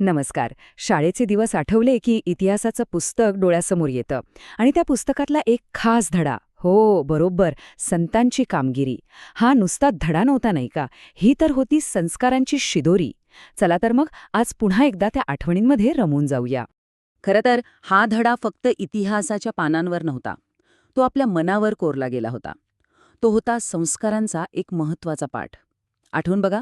नमस्कार. शाळेचे दिवस आठवले की इतिहासाचं पुस्तक डोळ्यासमोर येतं आणि त्या पुस्तकातला एक खास धडा. हो बरोबर संतांची कामगिरी. हा नुसता धडा नव्हता नाही का? ही तर होती संस्कारांची शिदोरी. चला तर मग आज पुन्हा एकदा त्या आठवणींमध्ये रमून जाऊया. खरं तर हा धडा फक्त इतिहासाच्या पानांवर नव्हता. तो आपल्या मनावर कोरला गेला होता. तो होता संस्कारांचा एक महत्त्वाचा पाठ. आठवून बघा.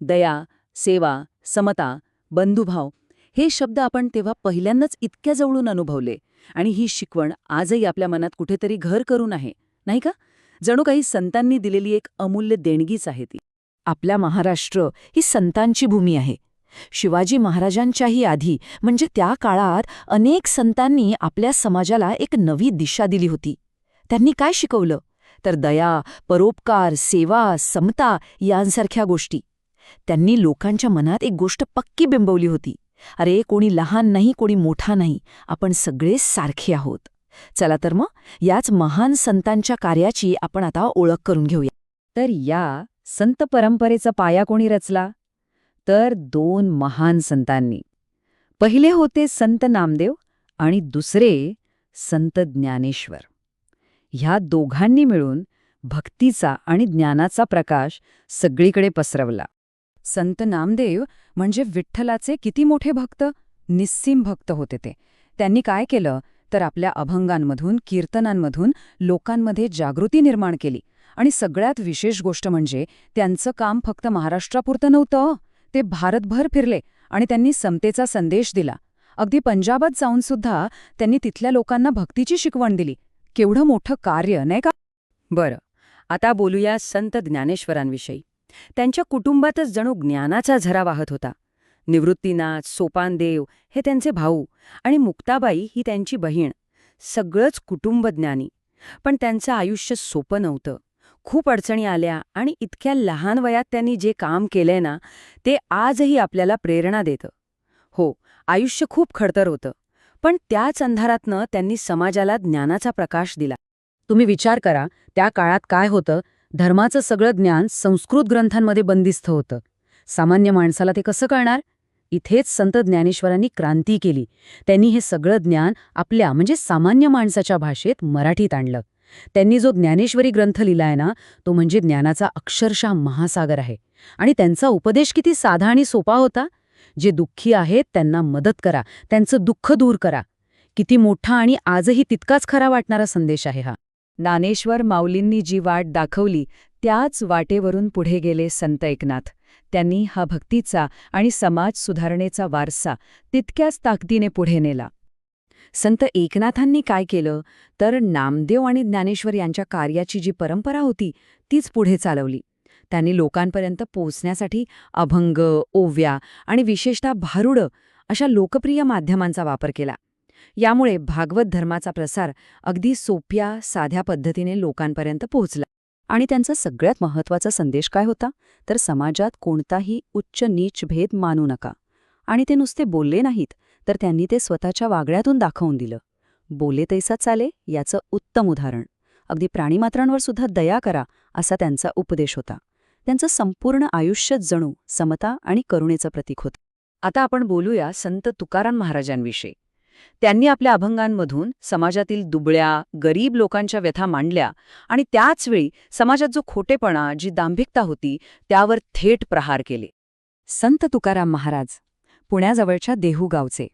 दया सेवा समता बंधुभाव हे शब्द आपण तेव्हा पहिल्यांदाच इतक्या जवळून अनुभवले आणि ही शिकवण आजही आपल्या मनात कुठेतरी घर करून आहे नाही का? जणू काही संतांनी दिलेली एक अमूल्य देणगीच आहे ती. आपल्या महाराष्ट्र ही संतांची भूमी आहे. शिवाजी महाराजांच्याही आधी म्हणजे त्या काळात अनेक संतांनी आपल्या समाजाला एक नवी दिशा दिली होती. त्यांनी काय शिकवलं? तर दया परोपकार सेवा समता यांसारख्या गोष्टी. त्यांनी लोकांच्या मनात एक गोष्ट पक्की बिंबवली होती. अरे कोणी लहान नाही कोणी मोठा नाही. आपण सगळे सारखे आहोत. चला तर मग याच महान संतांच्या कार्याची आपण आता ओळख करून घेऊया. तर या संत परंपरेचा पाया कोणी रचला? तर दोन महान संतांनी. पहिले होते संत नामदेव आणि दुसरे संत ज्ञानेश्वर. ह्या दोघांनी मिळून भक्तीचा आणि ज्ञानाचा प्रकाश सगळीकडे पसरवला. संत नामदेव म्हणजे विठ्ठलाचे किती मोठे भक्त? निस्सीम भक्त होते ते. त्यांनी काय केलं? तर आपल्या अभंगांमधून कीर्तनांमधून लोकांमध्ये जागृती निर्माण केली. आणि सगळ्यात विशेष गोष्ट म्हणजे त्यांचं काम फक्त महाराष्ट्रापुरतं नव्हतं. ते भारतभर फिरले आणि त्यांनी समतेचा संदेश दिला. अगदी पंजाबात जाऊन सुद्धा त्यांनी तिथल्या लोकांना भक्तीची शिकवण दिली. केवढं मोठं कार्य नाही का? बरं. आता बोलूया संत ज्ञानेश्वरांविषयी. त्यांच्या कुटुंबातच जणू ज्ञानाचा झरा वाहत होता. निवृत्तीनाथ सोपानदेव हे त्यांचे भाऊ आणि मुक्ताबाई ही त्यांची बहीण. सगळंच कुटुंब ज्ञानी पण त्यांचं आयुष्य सोपं नव्हतं. खूप अडचणी आल्या आणि इतक्या लहान वयात त्यांनी जे काम केलंय ना ते आजही आपल्याला प्रेरणा देतं. हो आयुष्य खूप खडतर होतं. पण त्याच अंधारातनं त्यांनी समाजाला ज्ञानाचा प्रकाश दिला. तुम्ही विचार करा त्या काळात काय होतं धर्माचं सगळं ज्ञान संस्कृत ग्रंथांमध्ये बंदिस्त होतं. सामान्य माणसाला ते कसं कळणार? इथेच संत ज्ञानेश्वरांनी क्रांती केली. त्यांनी हे सगळं ज्ञान आपल्या म्हणजे सामान्य माणसाच्या भाषेत मराठीत आणलं. त्यांनी जो ज्ञानेश्वरी ग्रंथ लिहिलाय ना तो म्हणजे ज्ञानाचा अक्षरशः महासागर आहे. आणि त्यांचा उपदेश किती साधा आणि सोपा होता? जे दुःखी आहेत त्यांना मदत करा. त्यांचं दुःख दूर करा. किती मोठा आणि आजही तितकाच खरा वाटणारा संदेश आहे हा. ज्ञानेश्वर माऊलींनी जी वाट दाखवली त्याच वाटेवरून पुढे गेले संत एकनाथ. त्यांनी हा भक्तीचा आणि समाज सुधारणेचा वारसा तितक्याच ताकदीने पुढे नेला. संत एकनाथांनी काय केलं? तर नामदेव आणि ज्ञानेश्वर यांच्या कार्याची जी परंपरा होती तीच पुढे चालवली. त्यांनी लोकांपर्यंत पोहोचण्यासाठी अभंग ओव्या आणि विशेषतः भारुडं अशा लोकप्रिय माध्यमांचा वापर केला. यामुळे भागवत धर्माचा प्रसार अगदी सोप्या साध्या पद्धतीने लोकांपर्यंत पोहोचला. आणि त्यांचा सगळ्यात महत्त्वाचा संदेश काय होता? तर समाजात कोणताही उच्च नीच भेद मानू नका. आणि ते नुसते बोलले नाहीत तर त्यांनी ते स्वतःच्या वागण्यातून दाखवून दिलं. बोले तैसा चाले याचं उत्तम उदाहरण. अगदी प्राणीमात्रांवर सुद्धा दया करा असा त्यांचा उपदेश होता. त्यांचं संपूर्ण आयुष्यच जणू समता आणि करुणेचं प्रतीक होतं. आता आपण बोलूया संत तुकाराम महाराजांविषयी. त्यांनी आपल्या अभंगांमधून समाजातील दुबळ्या गरीब लोकांच्या व्यथा मांडल्या आणि त्याचवेळी समाजात जो खोटेपणा जी दांभिकता होती त्यावर थेट प्रहार केले. संत तुकाराम महाराज पुण्याजवळच्या देहू गावचे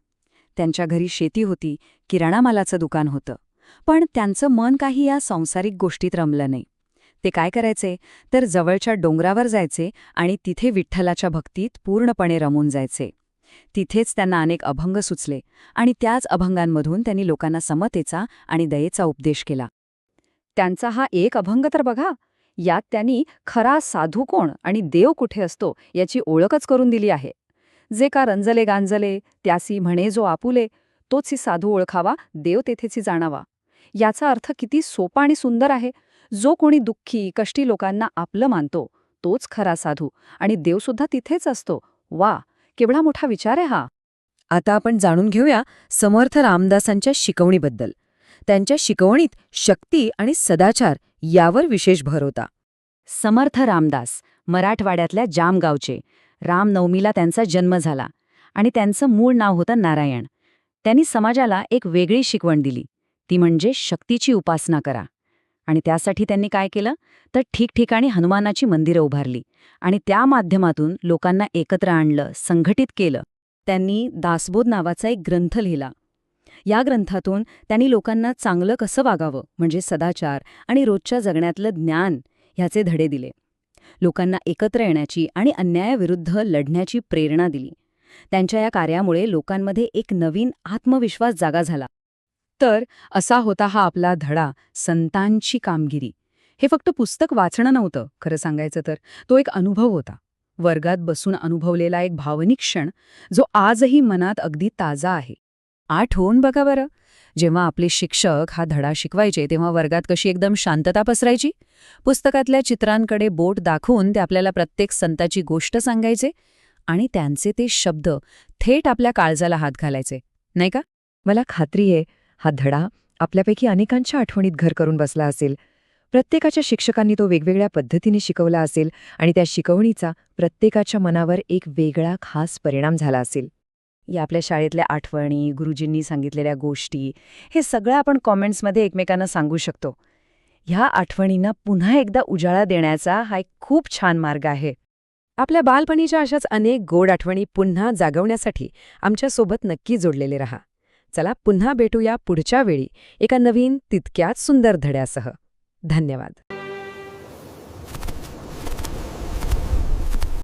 त्यांच्या घरी शेती होती किराणा मालाचं दुकान होतं. पण त्यांचं मन काही या सांसारिक गोष्टीत रमलं नाही. ते काय करायचे? तर जवळच्या डोंगरावर जायचे आणि तिथे विठ्ठलाच्या भक्तीत पूर्णपणे रमून जायचे. तिथेच त्यांना अनेक अभंग सुचले आणि त्याच अभंगांमधून त्यांनी लोकांना समतेचा आणि दयेचा उपदेश केला. त्यांचा हा एक अभंग तर बघा यात त्यांनी खरा साधू कोण आणि देव कुठे असतो याची ओळखच करून दिली आहे. जे का रंजले गांजले त्यासी म्हणे जो आपुले तोच ही साधू ओळखावा देव तेथेची जाणावा. याचा अर्थ किती सोपा आणि सुंदर आहे. जो कोणी दुःखी कष्टी लोकांना आपलं मानतो तोच खरा साधू आणि देवसुद्धा तिथेच असतो. वा! केवढा मोठा विचार आहे हा. आता आपण जाणून घेऊया समर्थ रामदासांच्या शिकवणीबद्दल. त्यांच्या शिकवणीत शक्ती आणि सदाचार यावर विशेष भर होता. समर्थ रामदास मराठवाड्यातल्या जामगावचे. रामनवमीला त्यांचा जन्म झाला आणि त्यांचं मूळ नाव होतं नारायण. त्यांनी समाजाला एक वेगळी शिकवण दिली. ती म्हणजे शक्तीची उपासना करा. आणि त्यासाठी त्यांनी काय केलं? तर ठिकठिकाणी हनुमानाची मंदिरं उभारली आणि त्या माध्यमातून लोकांना एकत्र आणलं संघटित केलं. त्यांनी दासबोध नावाचा एक ग्रंथ लिहिला. या ग्रंथातून त्यांनी लोकांना चांगलं कसं वागावं म्हणजे सदाचार आणि रोजच्या जगण्यातलं ज्ञान ह्याचे धडे दिले. लोकांना एकत्र येण्याची आणि अन्यायाविरुद्ध लढण्याची प्रेरणा दिली. त्यांच्या या कार्यामुळे लोकांमध्ये एक नवीन आत्मविश्वास जागा झाला. तर असा होता हा आपला धडा संतांची कामगिरी. हे फक्त पुस्तक वाचणं नव्हतं खरं सांगायचं तर. तो एक अनुभव होता. वर्गात बसून अनुभवलेला एक भावनिक क्षण जो आजही मनात अगदी ताजा आहे. आठवून बघा बरं. जेव्हा आपले शिक्षक हा धडा शिकवायचे तेव्हा वर्गात कशी एकदम शांतता पसरायची? पुस्तकातल्या चित्रांकडे बोट दाखवून ते आपल्याला प्रत्येक संताची गोष्ट सांगायचे आणि त्यांचे ते शब्द थेट आपल्या काळजाला हात घालायचे. नाही का? मला खात्री आहे हा धडा आपल्यापैकी अनेकांच्या आठवणीत घर करून बसला असेल. प्रत्येकाच्या शिक्षकांनी तो वेगवेगळ्या पद्धतीने शिकवला असेल आणि त्या शिकवणीचा प्रत्येकाच्या मनावर एक वेगळा खास परिणाम झाला असेल. या आपल्या शाळेतल्या आठवणी गुरुजींनी सांगितलेल्या गोष्टी हे सगळं आपण कॉमेंट्समध्ये एकमेकांना सांगू शकतो. ह्या आठवणींना पुन्हा एकदा उजाळा देण्याचा हा एक खूप छान मार्ग आहे. आपल्या बालपणीच्या अशाच अनेक गोड आठवणी पुन्हा जागवण्यासाठी आमच्यासोबत नक्की जोडलेले रहा. चला पुन्हा भेटूया पुढच्या वेळी एका नवीन तितक्याच सुंदर धड्यासह. धन्यवाद.